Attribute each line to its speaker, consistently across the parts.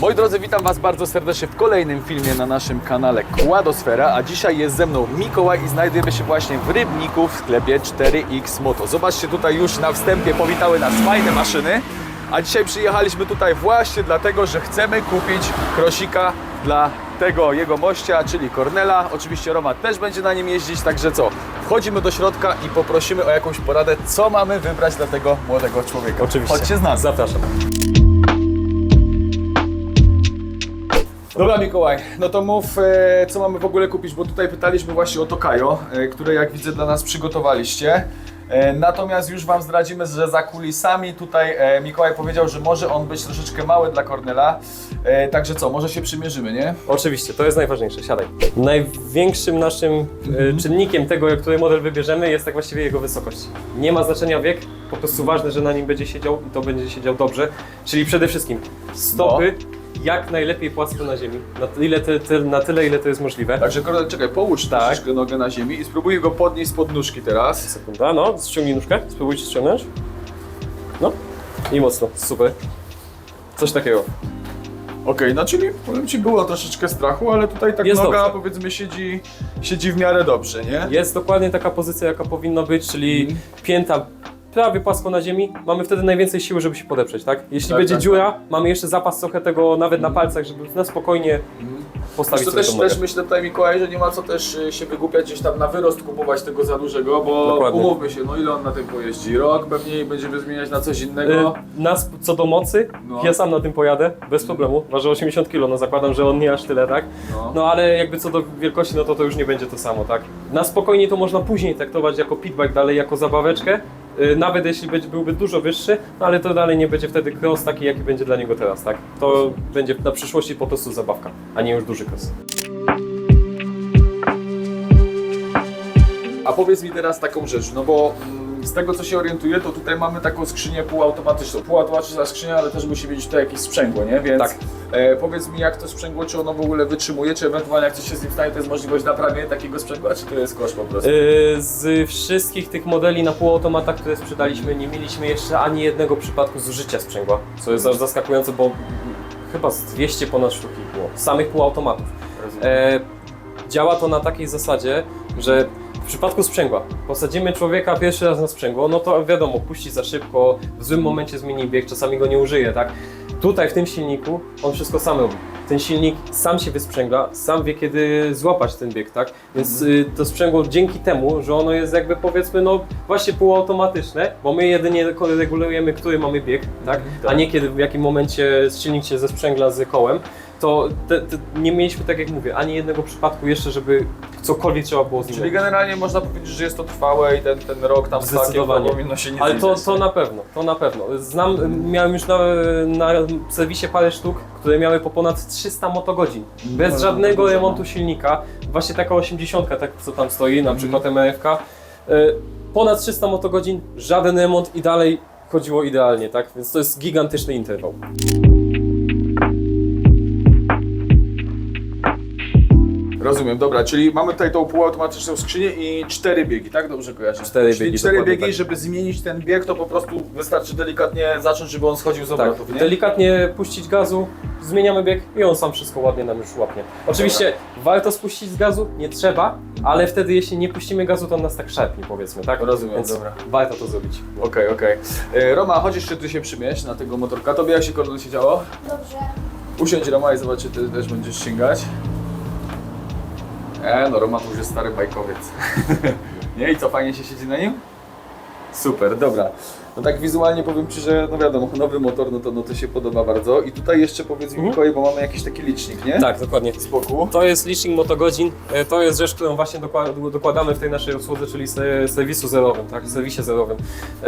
Speaker 1: Moi drodzy, witam Was bardzo serdecznie w kolejnym filmie na naszym kanale Kładosfera, a dzisiaj jest ze mną Mikołaj i znajdujemy się właśnie w Rybniku w sklepie 4X Moto. Zobaczcie, tutaj już na wstępie powitały nas fajne maszyny, a dzisiaj przyjechaliśmy tutaj właśnie dlatego, że chcemy kupić krosika dla tego jego mościa, czyli Cornela. Oczywiście Roma też będzie na nim jeździć, także co? Wchodzimy do środka i poprosimy o jakąś poradę, co mamy wybrać dla tego młodego człowieka.
Speaker 2: Oczywiście.
Speaker 1: Chodźcie z nami.
Speaker 2: Zapraszam.
Speaker 1: Dobra Mikołaj, no to mów, e, co mamy w ogóle kupić, bo tutaj pytaliśmy właśnie o Tokajo, e, które jak widzę dla nas przygotowaliście. E, Natomiast już Wam zdradzimy, że za kulisami tutaj e, Mikołaj powiedział, że może on być troszeczkę mały dla Cornela. E, Także co, może się przymierzymy, nie?
Speaker 2: Oczywiście, to jest najważniejsze, siadaj. Największym naszym
Speaker 1: Mhm.
Speaker 2: e, czynnikiem tego, który model wybierzemy, jest tak właściwie jego wysokość. Nie ma znaczenia wiek, po prostu ważne, że na nim będzie siedział i to będzie siedział dobrze. Czyli przede wszystkim stopy
Speaker 1: No.
Speaker 2: Jak najlepiej płasko na ziemi, na, ty- ile ty, ty, na tyle, ile to jest możliwe.
Speaker 1: Także Cornel, czekaj, połóż
Speaker 2: Tak.
Speaker 1: troszeczkę nogę na ziemi i spróbuj go podnieść spod nóżki teraz.
Speaker 2: Sekunda, no, ściągnij nóżkę, spróbujcie ściągnąć. No i mocno, super. Coś takiego.
Speaker 1: Okej, no czyli powiem Ci, było troszeczkę strachu, ale tutaj tak
Speaker 2: Jest
Speaker 1: noga
Speaker 2: dobrze.
Speaker 1: powiedzmy siedzi, siedzi w miarę dobrze, nie?
Speaker 2: Jest dokładnie taka pozycja, jaka powinna być, czyli
Speaker 1: Mhm.
Speaker 2: pięta prawie płasko na ziemi. Mamy wtedy najwięcej siły, żeby się podeprzeć, tak? Jeśli
Speaker 1: Tak,
Speaker 2: będzie
Speaker 1: tak,
Speaker 2: dziura, mamy jeszcze zapas trochę tego nawet na palcach, żeby na spokojnie postawić
Speaker 1: Wiesz co,
Speaker 2: sobie
Speaker 1: też,
Speaker 2: tą nogę.
Speaker 1: też myślę tutaj Mikołaj, że nie ma co też y, się wygłupiać gdzieś tam na wyrost kupować tego za dużego, bo
Speaker 2: Dokładnie.
Speaker 1: umówmy się, no ile on na tym pojeździ? Rok, pewnie i będziemy zmieniać na coś innego.
Speaker 2: Y, Nas co do mocy,
Speaker 1: No.
Speaker 2: ja sam na tym pojadę, bez problemu. Waży 80 kg, no zakładam, że on nie aż tyle, tak?
Speaker 1: No.
Speaker 2: No ale jakby co do wielkości, no to to już nie będzie to samo, tak? Na spokojnie to można później traktować jako pitbike dalej, jako zabaweczkę. Y, Nawet jeśli byłby dużo wyższy, no ale to dalej nie będzie wtedy cross taki, jaki będzie dla niego teraz, tak? To będzie na przyszłości po prostu zabawka, a nie już duży cross.
Speaker 1: A powiedz mi teraz taką rzecz, no bo mm, z tego co się orientuję, to tutaj mamy taką skrzynię półautomatyczną. Półautomatyczna skrzynia, ale też musi mieć tutaj jakieś sprzęgło, nie? Więc
Speaker 2: Tak.
Speaker 1: e, powiedz mi jak to sprzęgło, czy ono w ogóle wytrzymuje, czy ewentualnie jak coś się z nim stanie, to jest możliwość naprawienia takiego sprzęgła, czy to jest koszt po prostu?
Speaker 2: Yy, Z wszystkich tych modeli na półautomatach, które sprzedaliśmy, nie mieliśmy jeszcze ani jednego przypadku zużycia sprzęgła, co jest aż zaskakujące, bo chyba z 200 ponad sztuki było, samych półautomatów. E, działa to na takiej zasadzie, że przypadku sprzęgła posadzimy człowieka pierwszy raz na sprzęgło, no to wiadomo, puści za szybko, w złym momencie zmieni bieg, czasami go nie użyje, tak? Tutaj w tym silniku on wszystko sam robi. Ten silnik sam się wysprzęgla, sam wie kiedy złapać ten bieg, tak? Więc y, to sprzęgło dzięki temu, że ono jest jakby powiedzmy no właśnie półautomatyczne, bo my jedynie regulujemy, który mamy bieg, tak? A
Speaker 1: Tak.
Speaker 2: nie kiedy w jakim momencie silnik się zesprzęgla z kołem, to te, te, nie mieliśmy, tak jak mówię, ani jednego przypadku jeszcze, żeby cokolwiek trzeba było z nim
Speaker 1: Czyli generalnie można powiedzieć, że jest to trwałe i ten, ten rok tam z takiem powinno się nie
Speaker 2: Ale to, to na pewno, to na pewno. Znam, miałem już na, na serwisie parę sztuk, które miały po ponad 300 motogodzin. Bez
Speaker 1: No,
Speaker 2: żadnego
Speaker 1: dużo, no.
Speaker 2: remontu silnika. Właśnie taka 80, tak co tam stoi,
Speaker 1: Mhm.
Speaker 2: na przykład MRF. y, Ponad 300 motogodzin, żaden remont i dalej chodziło idealnie, tak? Więc to jest gigantyczny interwał.
Speaker 1: Rozumiem, dobra, czyli mamy tutaj tą półautomatyczną skrzynię i cztery biegi, tak? Dobrze kojarzę?
Speaker 2: Cztery
Speaker 1: czyli
Speaker 2: biegi,
Speaker 1: cztery
Speaker 2: dokładnie
Speaker 1: biegi,
Speaker 2: tak.
Speaker 1: żeby zmienić ten bieg, to po prostu wystarczy delikatnie zacząć, żeby on schodził z
Speaker 2: Tak,
Speaker 1: obrotów, nie?
Speaker 2: delikatnie puścić gazu, zmieniamy bieg i on sam wszystko ładnie nam już łapnie. Oczywiście warto spuścić z gazu, nie trzeba, ale wtedy jeśli nie puścimy gazu, to on nas tak szarpnie powiedzmy, tak?
Speaker 1: Rozumiem,
Speaker 2: Więc
Speaker 1: dobra.
Speaker 2: warto to zrobić.
Speaker 1: Okej, okej. E, Roma, chodź jeszcze ty się przymieść na tego motorka. Tobie jak się kordon się działo?
Speaker 3: Dobrze.
Speaker 1: Usiądź Roma i zobacz, czy ty też będziesz sięgać. E, no Roma to już jest stary bajkowiec. nie? I co, fajnie się siedzi na nim? Super, dobra. No tak wizualnie powiem Ci, że no wiadomo, nowy motor, no to, no to się podoba bardzo. I tutaj jeszcze powiedz mi
Speaker 2: Mhm.
Speaker 1: Mikołaj, bo mamy jakiś taki licznik, nie?
Speaker 2: Tak, dokładnie.
Speaker 1: Z boku.
Speaker 2: To jest licznik motogodzin. E, To jest rzecz, którą właśnie dokła- dokładamy w tej naszej usłudze, czyli se- serwisu zerowym, tak? Serwisie zerowym. E,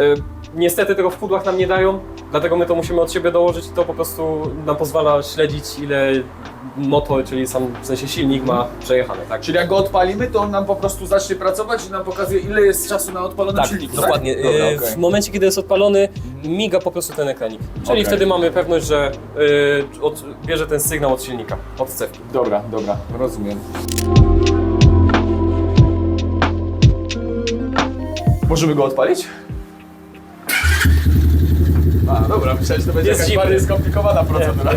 Speaker 2: Niestety tego w pudłach nam nie dają, dlatego my to musimy od siebie dołożyć i to po prostu nam pozwala śledzić ile motor, czyli sam w sensie silnik ma przejechane, tak?
Speaker 1: Czyli jak go odpalimy, to on nam po prostu zacznie pracować i nam pokazuje, ile jest czasu na odpalonym
Speaker 2: Tak,
Speaker 1: silniku,
Speaker 2: dokładnie.
Speaker 1: Tak? Dobra,
Speaker 2: E,
Speaker 1: okej.
Speaker 2: W momencie, kiedy jest odpalony, miga po prostu ten ekranik. Czyli
Speaker 1: Okej.
Speaker 2: wtedy mamy pewność, że e, od, bierze ten sygnał od silnika, od cewki.
Speaker 1: Dobra, dobra, rozumiem. Możemy go odpalić? A, dobra, myślałem, że to będzie
Speaker 2: Jest
Speaker 1: jakaś
Speaker 2: zimny.
Speaker 1: bardziej skomplikowana procedura.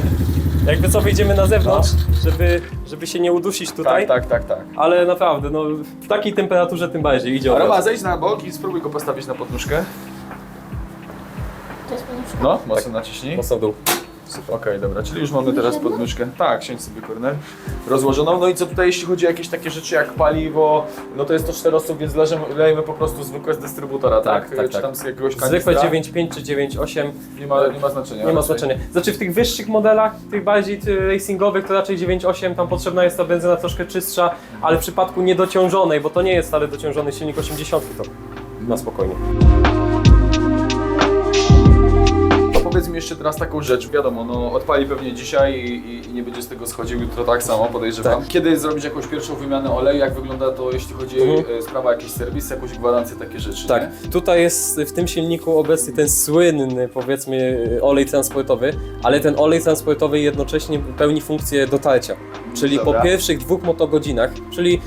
Speaker 2: Jakby co, wyjdziemy na zewnątrz, żeby, żeby się nie udusić tutaj.
Speaker 1: Tak, tak, tak, tak.
Speaker 2: Ale naprawdę, no w takiej temperaturze tym bardziej idzie od
Speaker 1: Roba,
Speaker 2: razu.
Speaker 1: zejdź na bok i spróbuj go postawić na podnóżkę. No, mocno naciśnij.
Speaker 2: Mocno w dół.
Speaker 1: Okej, dobra, czyli już mamy teraz podnóżkę. Tak, siądź sobie korner. Rozłożoną. No i co tutaj, jeśli chodzi o jakieś takie rzeczy jak paliwo, no to jest to 4 osób, więc lejemy po prostu zwykłe z dystrybutora, tak?
Speaker 2: Tak, tak,
Speaker 1: Czy
Speaker 2: tak.
Speaker 1: tam z jakiegoś
Speaker 2: Zwykłe
Speaker 1: kanistra?
Speaker 2: 9.5 czy 9.8
Speaker 1: Nie ma, nie ma znaczenia.
Speaker 2: nie ma
Speaker 1: raczej.
Speaker 2: znaczenia. Znaczy w tych wyższych modelach, tych bardziej ty- racingowych to raczej 9.8, tam potrzebna jest ta benzyna troszkę czystsza, ale w przypadku niedociążonej, bo to nie jest wcale dociążony silnik 80, to na spokojnie.
Speaker 1: Powiedz mi jeszcze teraz taką rzecz, wiadomo, no odpali pewnie dzisiaj i, i, nie będzie z tego schodził jutro tak samo, podejrzewam.
Speaker 2: Tak.
Speaker 1: Kiedy zrobić jakąś pierwszą wymianę oleju, jak wygląda to, jeśli chodzi
Speaker 2: Mhm.
Speaker 1: o sprawa jakiś serwis, jakąś gwarancję, takie rzeczy,
Speaker 2: Tak,
Speaker 1: nie?
Speaker 2: tutaj jest w tym silniku obecny ten słynny, powiedzmy, olej transportowy, ale ten olej transportowy jednocześnie pełni funkcję dotarcia. Czyli
Speaker 1: Dobra.
Speaker 2: po pierwszych dwóch motogodzinach, czyli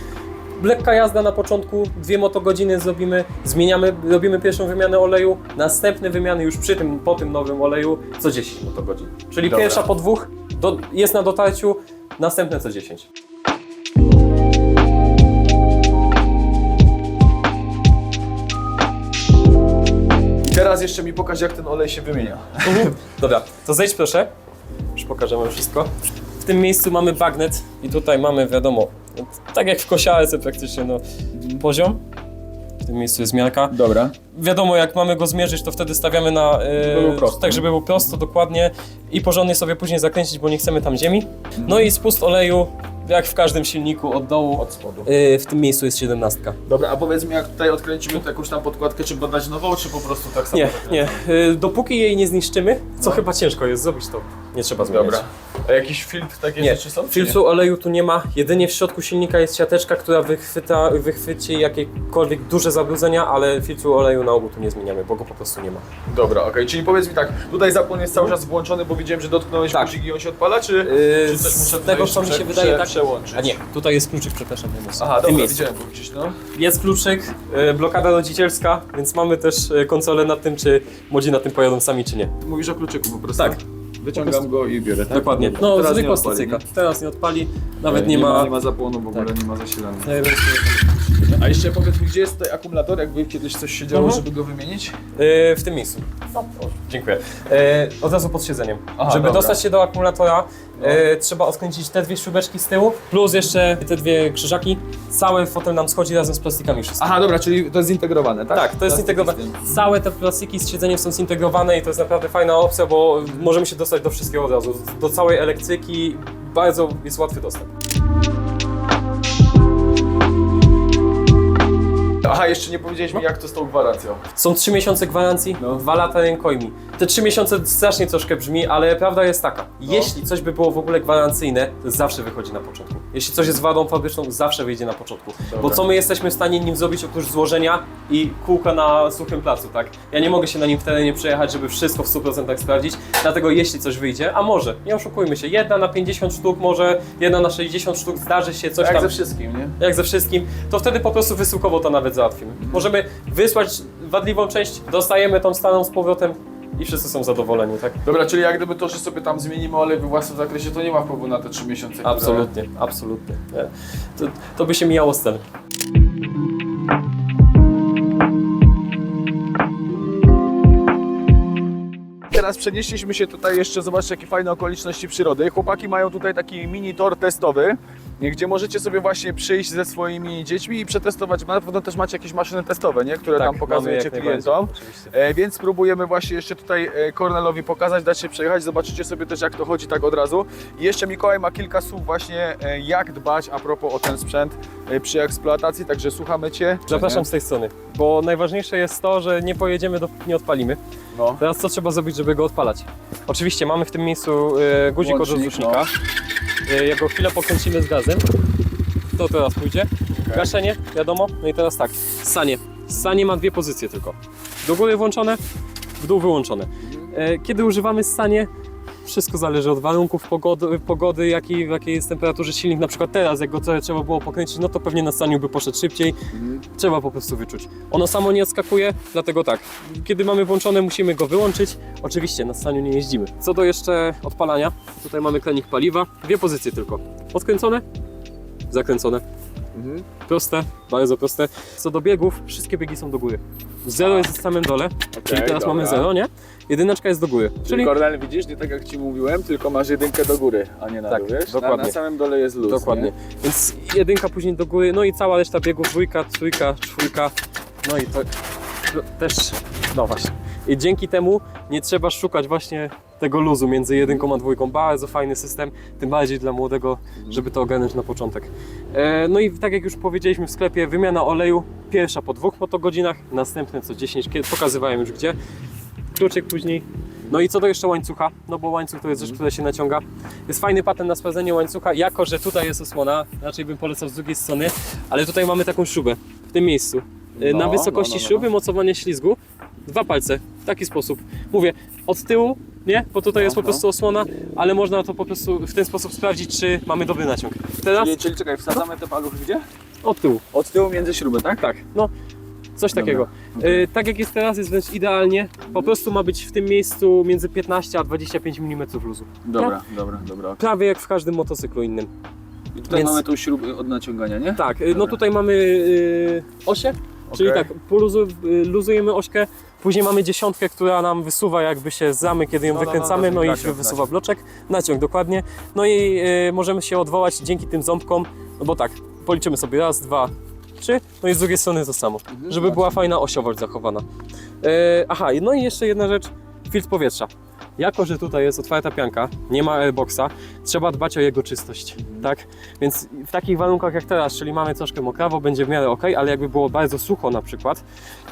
Speaker 2: lekka jazda na początku, dwie motogodziny zrobimy, zmieniamy, robimy pierwszą wymianę oleju, następne wymiany już przy tym, po tym nowym oleju co 10 motogodzin. Czyli
Speaker 1: Dobra.
Speaker 2: pierwsza po dwóch do, jest na dotarciu, następne co 10.
Speaker 1: I teraz jeszcze mi pokaż, jak ten olej się wymienia.
Speaker 2: Dobra, to zejdź proszę. Już pokażemy wszystko. W tym miejscu mamy bagnet i tutaj mamy, wiadomo, tak jak w kosiarce praktycznie, no, poziom. W tym miejscu jest miarka.
Speaker 1: Dobra.
Speaker 2: Wiadomo, jak mamy go zmierzyć, to wtedy stawiamy na. e,
Speaker 1: Żeby było prosto,
Speaker 2: tak, żeby było prosto, dokładnie. I porządnie sobie później zakręcić, bo nie chcemy tam ziemi. No i spust oleju, jak w każdym silniku, od dołu.
Speaker 1: Od spodu.
Speaker 2: E, w tym miejscu jest 17.
Speaker 1: Dobra, a powiedz mi, jak tutaj odkręcimy to jakąś tam podkładkę, czy badać nową, czy po prostu tak samo?
Speaker 2: Nie, nie. E, dopóki jej nie zniszczymy, co
Speaker 1: No.
Speaker 2: chyba ciężko jest zrobić, to nie trzeba zmieniać.
Speaker 1: Dobra. A jakiś filtr, takie
Speaker 2: Nie,
Speaker 1: rzeczy są?
Speaker 2: filtru oleju tu nie ma. Jedynie w środku silnika jest siateczka, która wychwyta, wychwyci jakiekolwiek duże zabrudzenia, ale filtru oleju na ogół tu nie zmieniamy, bo go po prostu nie ma.
Speaker 1: Dobra, okej, czyli powiedz mi tak, tutaj zapłon jest cały czas włączony, bo widziałem, że dotknąłeś
Speaker 2: Tak.
Speaker 1: i on się odpala, czy,
Speaker 2: Yy,
Speaker 1: czy coś
Speaker 2: z
Speaker 1: muszę tutaj
Speaker 2: tego, co mi się wydaje, tak-
Speaker 1: przełączyć?
Speaker 2: A nie, tutaj jest kluczyk, przepraszam, nie jest.
Speaker 1: Aha, dobra, widziałem go gdzieś, no.
Speaker 2: Jest kluczyk, yy, blokada rodzicielska, więc mamy też yy, konsolę nad tym, czy młodzi na tym pojadą sami, czy nie.
Speaker 1: Mówisz o kluczyku po prostu?
Speaker 2: Tak.
Speaker 1: Wyciągam go i biorę, tak?
Speaker 2: Dokładnie. No,
Speaker 1: Teraz nie
Speaker 2: zwykła
Speaker 1: odpali,
Speaker 2: stacyjka.
Speaker 1: nie?
Speaker 2: Teraz nie odpali, nawet nie,
Speaker 1: nie
Speaker 2: ma...
Speaker 1: Nie ma zapłonu w ogóle,
Speaker 2: Tak.
Speaker 1: nie ma zasilania.
Speaker 2: Nie,
Speaker 1: A jeszcze powiedz mi, gdzie jest tutaj akumulator, jakby kiedyś coś się działo,
Speaker 2: Mhm.
Speaker 1: żeby go wymienić?
Speaker 2: Yy, w tym miejscu. Dziękuję. Yy, od razu pod siedzeniem.
Speaker 1: Aha,
Speaker 2: Żeby
Speaker 1: dobra.
Speaker 2: dostać się do akumulatora,
Speaker 1: No.
Speaker 2: yy, trzeba odkręcić te dwie śrubeczki z tyłu, plus jeszcze te dwie krzyżaki. Cały fotel nam schodzi razem z plastikami wszystko.
Speaker 1: Aha, dobra, czyli to jest zintegrowane, tak?
Speaker 2: Tak, to jest zintegrowane.
Speaker 1: z tym.
Speaker 2: Całe te plastiki z siedzeniem są zintegrowane i to jest naprawdę fajna opcja, bo możemy się dostać do wszystkiego od razu. Do całej elektryki bardzo jest łatwy dostęp.
Speaker 1: Aha, jeszcze nie powiedzieliśmy, jak to z tą gwarancją.
Speaker 2: Są 3 miesiące gwarancji,
Speaker 1: No.
Speaker 2: 2 lata rękojmi. Te 3 miesiące strasznie troszkę brzmi, ale prawda jest taka. Jeśli coś by było w ogóle gwarancyjne, to zawsze wychodzi na początku. Jeśli coś jest wadą fabryczną, zawsze wyjdzie na początku.
Speaker 1: Dobra.
Speaker 2: Bo co my jesteśmy w stanie nim zrobić oprócz złożenia i kółka na suchym placu, tak? Ja nie mogę się na nim w terenie przejechać, żeby wszystko w 100% sprawdzić. Dlatego jeśli coś wyjdzie, a może, nie oszukujmy się, jedna na 50 sztuk, może jedna na 60 sztuk zdarzy się coś
Speaker 1: Jak
Speaker 2: tam
Speaker 1: ze wszystkim, nie?
Speaker 2: jak ze wszystkim, to wtedy po prostu wysyłkowo to nawet załatwimy. Możemy wysłać wadliwą część, dostajemy tą staną z powrotem i wszyscy są zadowoleni, tak?
Speaker 1: Dobra, czyli jak gdyby to, że sobie tam zmienimy olej we własnym zakresie, to nie ma wpływu na te 3 miesiące, które...
Speaker 2: Absolutnie, absolutnie. Nie. To, to by się mijało z celem.
Speaker 1: Teraz przenieśliśmy się tutaj jeszcze, zobaczcie jakie fajne okoliczności przyrody. Chłopaki mają tutaj taki mini tor testowy, gdzie możecie sobie właśnie przyjść ze swoimi dziećmi i przetestować. Na pewno też macie jakieś maszyny testowe, nie? które tam
Speaker 2: Tak, mamy
Speaker 1: pokazujecie klientom. E, więc spróbujemy właśnie jeszcze tutaj e, Kornelowi pokazać, dać się przejechać, zobaczycie sobie też jak to chodzi tak od razu. I jeszcze Mikołaj ma kilka słów właśnie e, jak dbać a propos o ten sprzęt e, przy eksploatacji, także słuchamy Cię.
Speaker 2: Zapraszam z tej strony, bo najważniejsze jest to, że nie pojedziemy dopóki nie odpalimy.
Speaker 1: No.
Speaker 2: Teraz co trzeba zrobić, żeby go odpalać? Oczywiście mamy w tym miejscu guzik od rozrusznika. E, jak go chwilę pokręcimy z gazem, to teraz pójdzie. Gaszenie, wiadomo. No i teraz tak, sanie. Sanie ma dwie pozycje tylko. Do góry włączone, w dół wyłączone. E, Kiedy używamy sanie, wszystko zależy od warunków pogody, pogody jakiej, w jakiej jest temperaturze silnik. Na przykład teraz, jak go trochę trzeba było pokręcić, no to pewnie na staniu by poszedł szybciej. Trzeba po prostu wyczuć. Ono samo nie odskakuje, dlatego tak, kiedy mamy włączone, musimy go wyłączyć. Oczywiście na staniu nie jeździmy. Co do jeszcze odpalania, tutaj mamy klenik paliwa, dwie pozycje tylko. Odkręcone, zakręcone.
Speaker 1: Mhm.
Speaker 2: Proste, bardzo proste. Co do biegów, wszystkie biegi są do góry. Zero jest w samym dole, czyli teraz mamy zero, nie? Jedyneczka jest do góry.
Speaker 1: Czyli,
Speaker 2: Czyli
Speaker 1: Kornel, widzisz, nie tak jak Ci mówiłem, tylko masz jedynkę do góry, a nie na
Speaker 2: Tak,
Speaker 1: dół, wiesz?
Speaker 2: dokładnie.
Speaker 1: Na, na samym dole jest luz,
Speaker 2: Dokładnie.
Speaker 1: Nie?
Speaker 2: Więc jedynka później do góry, no i cała reszta biegów, dwójka, trójka, czwórka, no i to to też, no właśnie. I dzięki temu nie trzeba szukać właśnie tego luzu między jedynką a dwójką. Bardzo fajny system, tym bardziej dla młodego, żeby to ogarnąć na początek. E, no i tak jak już powiedzieliśmy w sklepie, wymiana oleju pierwsza po dwóch motogodzinach, następne co 10, kiedy pokazywałem już gdzie. Kluczyk później. No i co do jeszcze łańcucha, no bo łańcuch to jest rzecz, która się naciąga. Jest fajny patent na sprawdzenie łańcucha, jako że tutaj jest osłona, raczej bym polecał z drugiej strony, ale tutaj mamy taką śrubę w tym miejscu. E,
Speaker 1: No,
Speaker 2: na wysokości
Speaker 1: no, no, no.
Speaker 2: śruby mocowanie ślizgu, dwa palce, w taki sposób. Mówię, od tyłu, nie, bo tutaj
Speaker 1: No,
Speaker 2: jest po
Speaker 1: no.
Speaker 2: prostu osłona, ale można to po prostu w ten sposób sprawdzić, czy mamy dobry naciąg. Teraz
Speaker 1: Czyli, czyli czekaj, wsadzamy te paluchy gdzie?
Speaker 2: od tyłu.
Speaker 1: Od tyłu między śruby, tak?
Speaker 2: Tak, no coś
Speaker 1: Dobra,
Speaker 2: takiego. E, tak jak jest teraz, jest wręcz idealnie. Po prostu ma być w tym miejscu między 15 a 25 mm luzu.
Speaker 1: Dobra, dobra, dobra.
Speaker 2: Prawie jak w każdym motocyklu innym.
Speaker 1: I tutaj
Speaker 2: Więc-
Speaker 1: mamy tą śrubę od naciągania, nie?
Speaker 2: Tak, e, no
Speaker 1: Dobra.
Speaker 2: tutaj mamy e, osię, czyli tak, poluzu, luzujemy ośkę, później mamy dziesiątkę, która nam wysuwa jakby się z ramy, kiedy ją
Speaker 1: No, no, no,
Speaker 2: wykręcamy,
Speaker 1: to
Speaker 2: no, i
Speaker 1: naciąg,
Speaker 2: się wysuwa
Speaker 1: naciąg.
Speaker 2: bloczek, naciąg dokładnie. No i e, możemy się odwołać dzięki tym ząbkom, no bo tak, policzymy sobie raz, dwa, trzy, no i z drugiej strony to samo,
Speaker 1: Mhm,
Speaker 2: żeby była fajna osiowość zachowana. E, aha, no i jeszcze jedna rzecz, filtr powietrza. Jako, że tutaj jest otwarta pianka, nie ma airboxa, trzeba dbać o jego czystość, tak? Więc w takich warunkach jak teraz, czyli mamy troszkę mokrawo, będzie w miarę ok, ale jakby było bardzo sucho na przykład,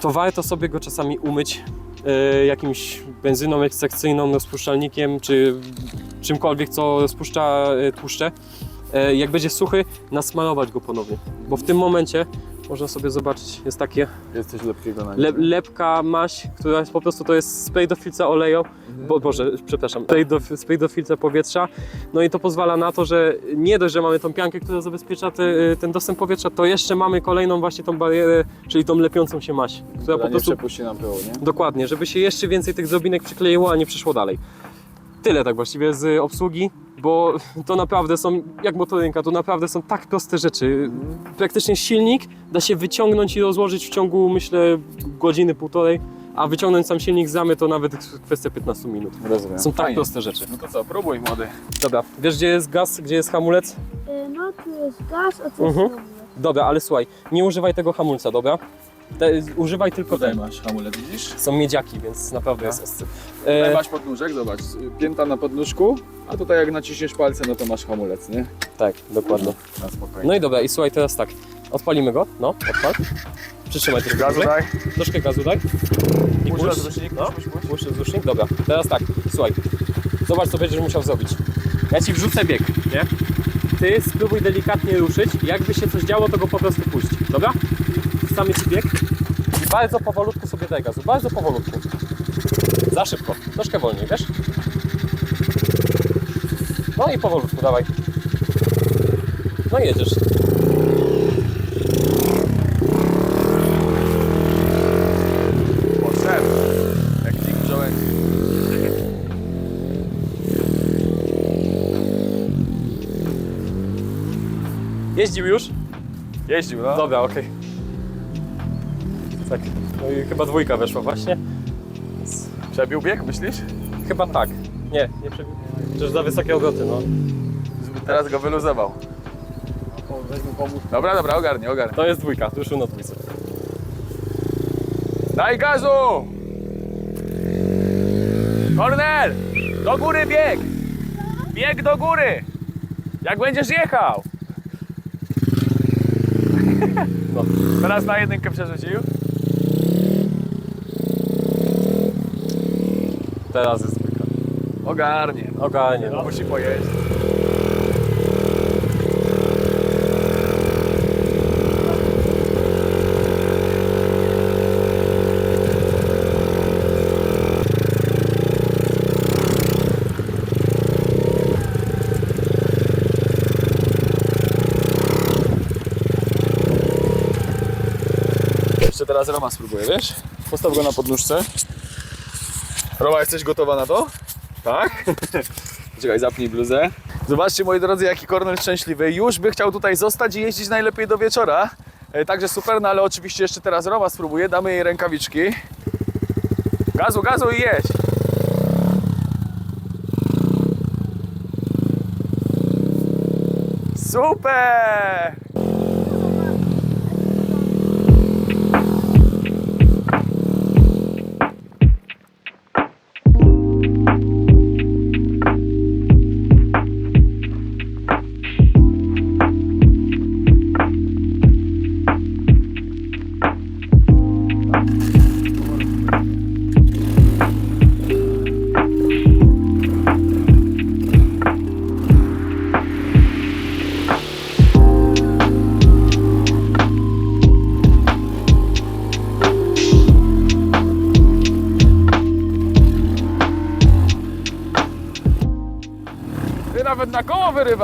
Speaker 2: to warto sobie go czasami umyć e, jakimś benzyną ekstrakcyjną, rozpuszczalnikiem, czy czymkolwiek, co rozpuszcza e, tłuszcze. E, jak będzie suchy, nasmarować go ponownie, bo w tym momencie można sobie zobaczyć, jest takie
Speaker 1: Jest coś lepkiego na
Speaker 2: le, lepka maś, która jest po prostu to jest spray do filtra oleju, bo, boże, przepraszam, spray do, spray do filtra powietrza. No i to pozwala na to, że nie dość, że mamy tą piankę, która zabezpiecza te, ten dostęp powietrza, to jeszcze mamy kolejną właśnie tą barierę, czyli tą lepiącą się maś, która
Speaker 1: Która
Speaker 2: po
Speaker 1: nie
Speaker 2: prostu
Speaker 1: przepuści nam pyłu, nie?
Speaker 2: Dokładnie, żeby się jeszcze więcej tych drobinek przykleiło, a nie przeszło dalej. Tyle tak właściwie z obsługi, bo to naprawdę są, jak motorynka, to naprawdę są tak proste rzeczy. Praktycznie silnik da się wyciągnąć i rozłożyć w ciągu, myślę, godziny, półtorej, a wyciągnąć sam silnik z ramy to nawet kwestia 15 minut.
Speaker 1: Rozumiem.
Speaker 2: Są tak
Speaker 1: Fajnie.
Speaker 2: proste rzeczy.
Speaker 1: No to co, próbuj młody.
Speaker 2: Dobra, wiesz gdzie jest gaz, gdzie jest hamulec?
Speaker 3: Y, No tu jest gaz, a tu
Speaker 2: Mhm.
Speaker 3: jest
Speaker 2: Dobra, ale słuchaj, nie używaj tego hamulca, dobra? Te, używaj tylko
Speaker 1: Tutaj
Speaker 2: ten.
Speaker 1: masz hamulec, widzisz?
Speaker 2: Są miedziaki, więc naprawdę jest ostry.
Speaker 1: Tutaj
Speaker 2: E,
Speaker 1: masz podnóżek, zobacz, pięta na podnóżku, a tutaj jak naciśniesz palce, no to masz hamulec, nie?
Speaker 2: tak, dokładnie.
Speaker 1: Na spokojnie.
Speaker 2: No i dobra, i słuchaj, teraz tak. Odpalimy go. No, odpal. Przytrzymaj troszkę
Speaker 1: Gazu
Speaker 2: dłużej.
Speaker 1: daj.
Speaker 2: Troszkę gazu daj. I
Speaker 1: Puść
Speaker 2: puść.
Speaker 1: rozrusznik,
Speaker 2: No,
Speaker 1: puść, puść.
Speaker 2: puść rozrusznik. Dobra, teraz tak, słuchaj. Zobacz, co będziesz musiał zrobić. Ja ci wrzucę bieg, nie? Ty spróbuj delikatnie ruszyć. Jakby się coś działo, to go po prostu puść. Dobra? Wstamy ci bieg. I bardzo powolutku sobie daj gazu. Bardzo powolutku. Za szybko. Troszkę wolniej, wiesz? No i powolutku, dawaj. No i jedziesz. Jeździł już?
Speaker 1: Jeździł, no.
Speaker 2: Dobra, okej. Tak. No i chyba dwójka weszła właśnie.
Speaker 1: Przebił bieg, myślisz?
Speaker 2: Chyba tak. Nie, nie przebił. Przecież za wysokie obroty, no.
Speaker 1: Teraz go wyluzował. Dobra, dobra, ogarnie, ogarnie.
Speaker 2: To jest dwójka, ruszył na dwójce.
Speaker 1: Daj gazu! Kornel! Do góry bieg! Bieg do góry! Jak będziesz jechał!
Speaker 2: No.
Speaker 1: Teraz na jedynkę przerzucił.
Speaker 2: teraz jest spyka.
Speaker 1: Ogarnie.
Speaker 2: Ogarnie. No.
Speaker 1: Musi pojeździć. Jeszcze teraz Roma spróbuję, wiesz? Postaw go na podnóżce. Roma, jesteś gotowa na to? Tak? Czekaj, zapnij bluzę. Zobaczcie, moi drodzy, jaki Kornel szczęśliwy. Już by chciał tutaj zostać i jeździć najlepiej do wieczora. E, Także super, no ale oczywiście jeszcze teraz Roma spróbuje. Damy jej rękawiczki. Gazu, gazu i jedź. Super!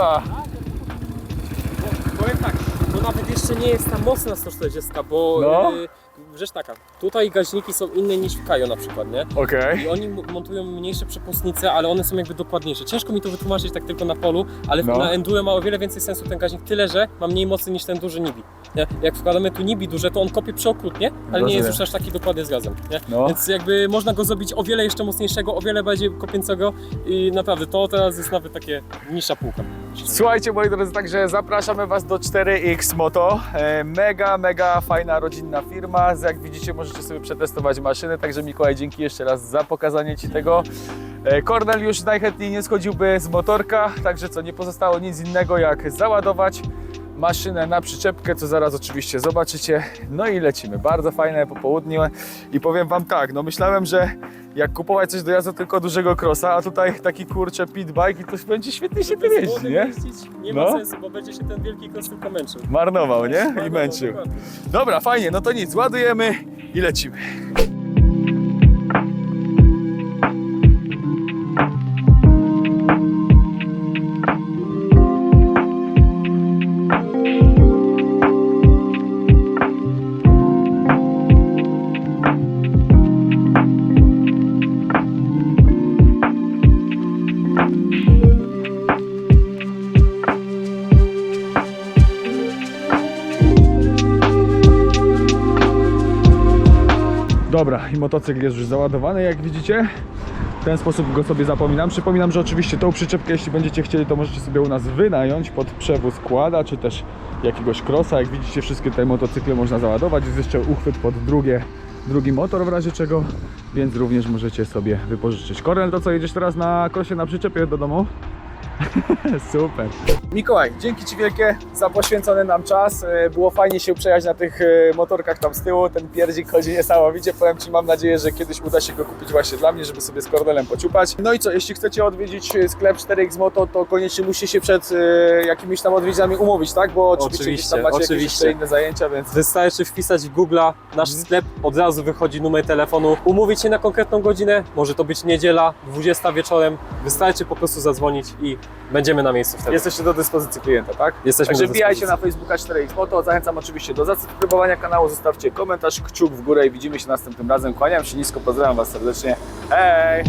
Speaker 1: Wyrywa!
Speaker 2: Powiem tak, to nawet jeszcze nie jest ta mocna 140, bo
Speaker 1: No.
Speaker 2: yy, rzecz taka, tutaj gaźniki są inne niż w Kajo na przykład, nie?
Speaker 1: Okej.
Speaker 2: I oni m- montują mniejsze przepustnice, ale one są jakby dokładniejsze. Ciężko mi to wytłumaczyć tak tylko na polu, ale w-
Speaker 1: No.
Speaker 2: na Enduro ma o wiele więcej sensu ten gaźnik, tyle że ma mniej mocy niż ten duży Nibi. Nie? Jak wkładamy tu Nibi duże, to on kopie przeokrutnie, ale nie
Speaker 1: Rozumiem.
Speaker 2: jest już aż taki dokładny z gazem. Nie?
Speaker 1: No.
Speaker 2: Więc jakby można go zrobić o wiele jeszcze mocniejszego, o wiele bardziej kopiącego i naprawdę to teraz jest nawet takie niższa półka.
Speaker 1: Słuchajcie moi drodzy, także zapraszamy Was do 4X Moto. E, Mega, mega fajna rodzinna firma. Jak widzicie możecie sobie przetestować maszyny, także Mikołaj dzięki jeszcze raz za pokazanie Ci tego. E, Kornel już najchętniej nie schodziłby z motorka, także co, nie pozostało nic innego jak załadować maszynę na przyczepkę, co zaraz oczywiście zobaczycie. No i lecimy. Bardzo fajne popołudnie i powiem Wam tak, no myślałem, że jak kupować coś do jazdy tylko dużego crossa, a tutaj taki kurczę pit bike i to będzie świetnie się tym jeździ, nie?
Speaker 2: jeździć Nie
Speaker 1: No.
Speaker 2: ma sensu, bo będzie się ten wielki kos tylko męczył.
Speaker 1: Marnował, nie? I
Speaker 2: No,
Speaker 1: męczył. Dobra, fajnie, no to nic, ładujemy i lecimy. Motocykl jest już załadowany, jak widzicie. W ten sposób go sobie zapominam. Przypominam, że oczywiście tą przyczepkę, jeśli będziecie chcieli, to możecie sobie u nas wynająć pod przewóz kłada, czy też jakiegoś crossa. Jak widzicie, wszystkie te motocykle można załadować. Jest jeszcze uchwyt pod drugie, drugi motor w razie czego, więc również możecie sobie wypożyczyć. Kornel, to co, jedziesz teraz na krosie na przyczepie do domu? Super. Mikołaj, dzięki Ci wielkie za poświęcony nam czas. E, Było fajnie się przejechać na tych e, motorkach tam z tyłu. Ten pierdzik chodzi niesamowicie. Powiem Ci, mam nadzieję, że kiedyś uda się go kupić właśnie dla mnie, żeby sobie z Kornelem pociupać. No i co, jeśli chcecie odwiedzić e, sklep 4X Moto, to koniecznie musicie się przed jakimiś tam odwiedzinami umówić, tak? Bo oczywiście, gdzieś tam
Speaker 2: Oczywiście,
Speaker 1: macie
Speaker 2: oczywiście.
Speaker 1: inne zajęcia, więc...
Speaker 2: Wystarczy wpisać w Google'a nasz
Speaker 1: Mhm.
Speaker 2: sklep, od razu wychodzi numer telefonu. Umówić się na konkretną godzinę, może to być niedziela, 20 wieczorem. Wystarczy po prostu zadzwonić i będziemy na miejscu wtedy.
Speaker 1: Jesteście do dyspozycji klienta, tak?
Speaker 2: Jesteśmy
Speaker 1: Także
Speaker 2: do
Speaker 1: wbijajcie na. Facebooka 4X Moto. Zachęcam oczywiście do zasubskrybowania kanału, zostawcie komentarz, kciuk w górę i widzimy się następnym razem. Kłaniam się nisko, pozdrawiam Was serdecznie. Hej!